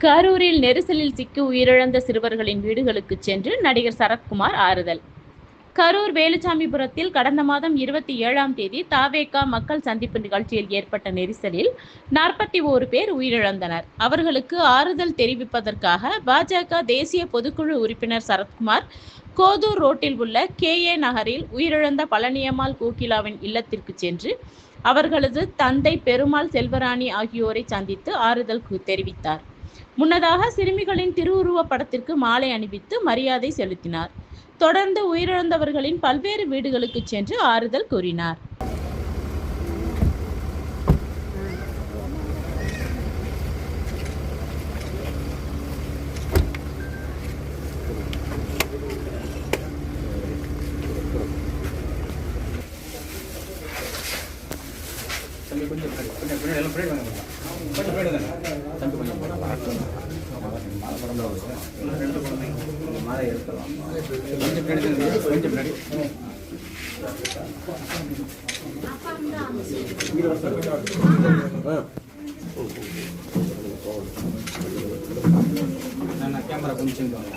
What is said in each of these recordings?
கரூரில் நெரிசலில் சிக்கி உயிரிழந்த சிறுவர்களின் வீடுகளுக்கு சென்று நடிகர் சரத்குமார் ஆறுதல். கரூர் வேலுச்சாமிபுரத்தில் கடந்த மாதம் இருபத்தி ஏழாம் தேதி தாவேகா மக்கள் சந்திப்பு நிகழ்ச்சியில் ஏற்பட்ட நெரிசலில் நாற்பத்தி ஓரு பேர் உயிரிழந்தனர். அவர்களுக்கு ஆறுதல் தெரிவிப்பதற்காக பாஜக தேசிய பொதுக்குழு உறுப்பினர் சரத்குமார் கோதூர் ரோட்டில் உள்ள கே ஏ நகரில் உயிரிழந்த பழனியம்மாள் கோகிலாவின் இல்லத்திற்கு சென்று அவர்களது தந்தை பெருமாள் செல்வராணி ஆகியோரை சந்தித்து ஆறுதல் கு- தெரிவித்தார். முன்னதாக சிறுமிகளின் திருவுருவப் படத்திற்கு மாலை அணிவித்து மரியாதை செலுத்தினார் தொடர்ந்து உயிரிழந்தவர்களின் பல்வேறு வீடுகளுக்கு சென்று ஆறுதல் கூறினார் கொஞ்சம் கொஞ்சம் எல்லாம் பின்னாடி வாங்க கொஞ்சம். கொஞ்சம் பின்னாடி தாங்க. தம்பி கேமரா கொஞ்சம் இங்க வாங்க.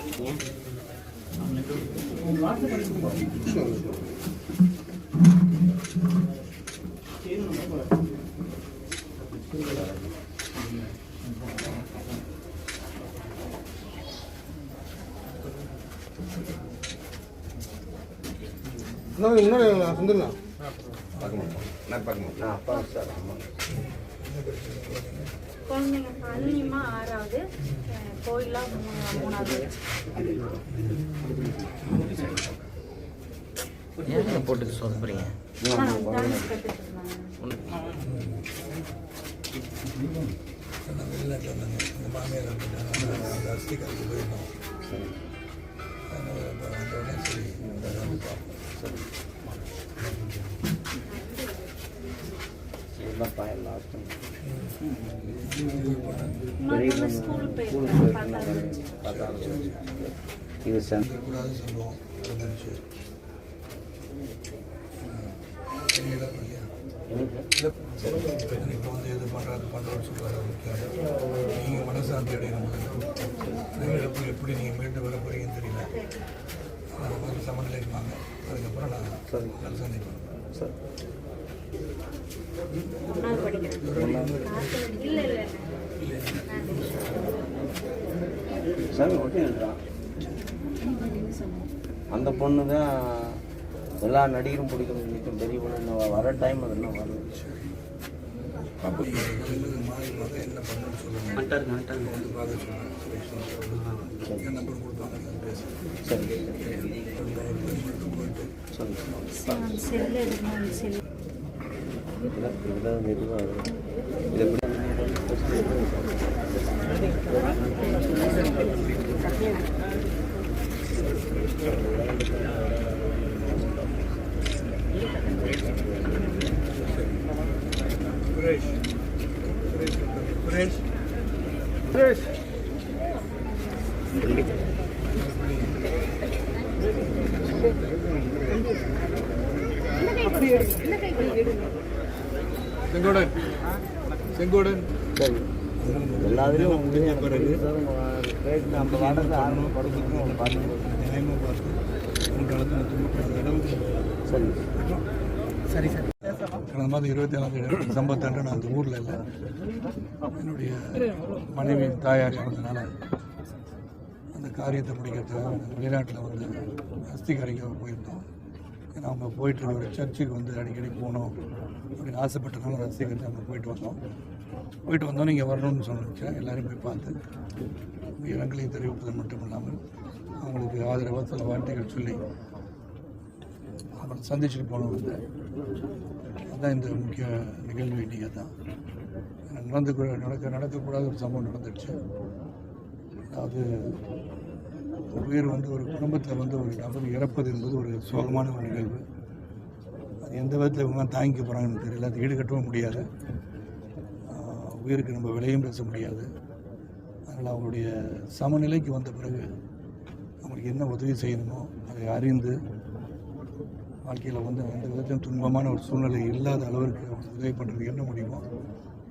முன்னாடி வந்துடலாம் குழந்தைங்க அன்னியமா ஆறாவது கோயிலா மூணா- மூணாவது ஏன் போட்டு சொதப்புறீங்க? வெளிநாட்டில் இருந்தாங்க இந்த மாமியார் அப்படின்னா அந்த அஸ்தி கலந்து போயிருந்தோம் அதனால உடனே சரி வந்து பார்ப்போம் இது சார் சொல்லுவோம் இப்போ வந்து எது பண்ணுறது பண்ணுறோன்னு சொல்கிறாரு நீங்கள் மனசாந்தி அடையணும் எப்படி நீங்கள் மீண்டு வர போகிறீங்கன்னு தெரியல அந்த மாதிரி சமநிலைக்கு வாங்க அதுக்கப்புறம் நான் நல்ல சந்திப்பேன். சார். நான் படிக்கிறேன் இல்ல இல்ல சாமி ஒட்டி அந்த பொண்ணு தான் எல்லா நடிகரும் பிடிக்கும். நிற்கும் பெரிய பொண்ணு இன்னும் வர டைம் அது இன்னும் வரல பாப்பா மாறி என்ன பண்ணணும்னு சொல்லுங்கள் வந்து பார்க்க சொல்லுங்கள் என் நம்பர் கொடுப்பாங்க நான் பேசுகிறேன் சரி மட்டும் போயிட்டு சரி செல்லு எடுக்கணும் செல்லு இதெல்லாம் இதெல்லாம் மெதுவாக இது எப்படி சுரேஷ் சுரேஷ் சுரேஷ் சுரேஷ் செங்கோடன். செங்கோடன். சரி எல்லாத்துலேயும் உங்களுக்கு பிறகு. நம்ம வாடகை ஆரம்பம் படுக்கணும் பார்த்து நியாயமாக பார்த்து உங்கள் காலத்தில் துன்பப்படாத இடம் சரி. சரி சரி. கடந்த மாதம் இருபத்தி ஏழாம் தேதி நான் அந்த ஊரில் இல்லை. என்னுடைய மனைவியின் தாயார் இறந்தனால அந்த காரியத்தை முடிக்கிறதுக்காக வெளிநாட்டில் வந்து அஸ்தி கரைக்க போயிருந்தோம். ஏன்னா அவங்க போயிட்டு இருக்க ஒரு சர்ச்சுக்கு வந்து அடிக்கடி போகணும் அப்படின்னு ஆசைப்பட்டனால ரசிகர்கள் அங்கே போயிட்டு வந்தோம். போயிட்டு வந்தோம் நீங்கள் வரணும்னு சொன்னிச்சு எல்லோரும் போய் பார்த்து உங்க இரங்கலையும் தெரிவிப்பது மட்டும் இல்லாமல் அவங்களுக்கு ஆதரவாக சில வார்த்தைகள் சொல்லி அப்புறம் சந்திச்சுட்டு போனோம் வந்து அதுதான் இந்த முக்கிய நிகழ்வு இன்றைக்கி தான் நடந்து நடக்க நடக்கக்கூடாத ஒரு சம்பவம் நடந்துடுச்சு. அதாவது உயிர் வந்து ஒரு குடும்பத்தில் வந்து ஒரு நபர் இறப்பது என்பது ஒரு சோகமான ஒரு நிகழ்வு. அது எந்த விதத்தில் இவங்க தாங்கிக்க போகிறாங்கன்னு தெரியல. அது ஈடுகட்டவும் முடியாது. உயிருக்கு நம்ம விலையும் பேச முடியாது. அதனால் அவங்களுடைய சமநிலைக்கு வந்த பிறகு அவங்களுக்கு என்ன உதவி செய்யணுமோ அதை அறிந்து வாழ்க்கையில் வந்து எந்த விதத்திலும் துன்பமான ஒரு சூழ்நிலை இல்லாத அளவிற்கு அவங்களுக்கு உதவி பண்ணுறதுக்கு என்ன முடியுமோ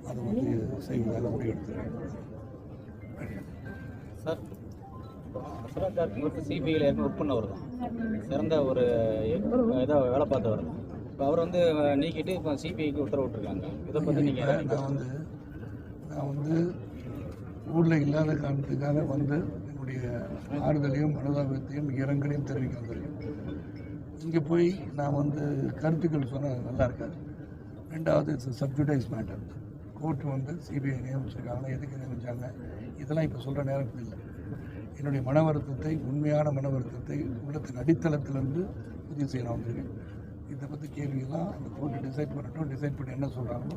அதை வந்து செய்வதாக முடிவெடுத்துருக்கேன் நன்றி. அசரத் கார்க்கு வந்து சிபிஐயில் ஏற்கனவே ஒர்க் பண்ணவர் தான். சிறந்த ஒரு ஏதோ வேலை பார்த்தவர் தான். இப்போ அவர் வந்து நீக்கிட்டு இப்போ சிபிஐக்கு உத்தரவு விட்டுருக்காங்க. இதை பற்றி நீங்கள் நான் வந்து நான் வந்து ஊரில் இல்லாத காரணத்துக்காக வந்து என்னுடைய ஆறுதலையும் மனதாபத்தையும் இரங்கலையும் தெரிவிக்க வந்திருக்கேன். இங்கே போய் நான் வந்து கருத்துக்கள் சொன்னால் நல்லா இருக்காது. ரெண்டாவது it's sub judice matter court வந்து சிபிஐ நியமிச்சிருக்காங்க எதுக்கு நியமிச்சாங்க? இதெல்லாம் இப்போ சொல்கிற நேரத்தில் இல்லை. என்னுடைய மன வருத்தத்தை உண்மையான மன வருத்தத்தை உள்ளத்தின் அடித்தளத்திலிருந்து பதிவு செய்ய நான் வந்திருக்கேன் இதை பற்றி கேள்வியெல்லாம் அந்த கோர்ட்டு டிசைட் பண்ணட்டும் டிசைட் பண்ணி என்ன சொல்கிறாங்களோ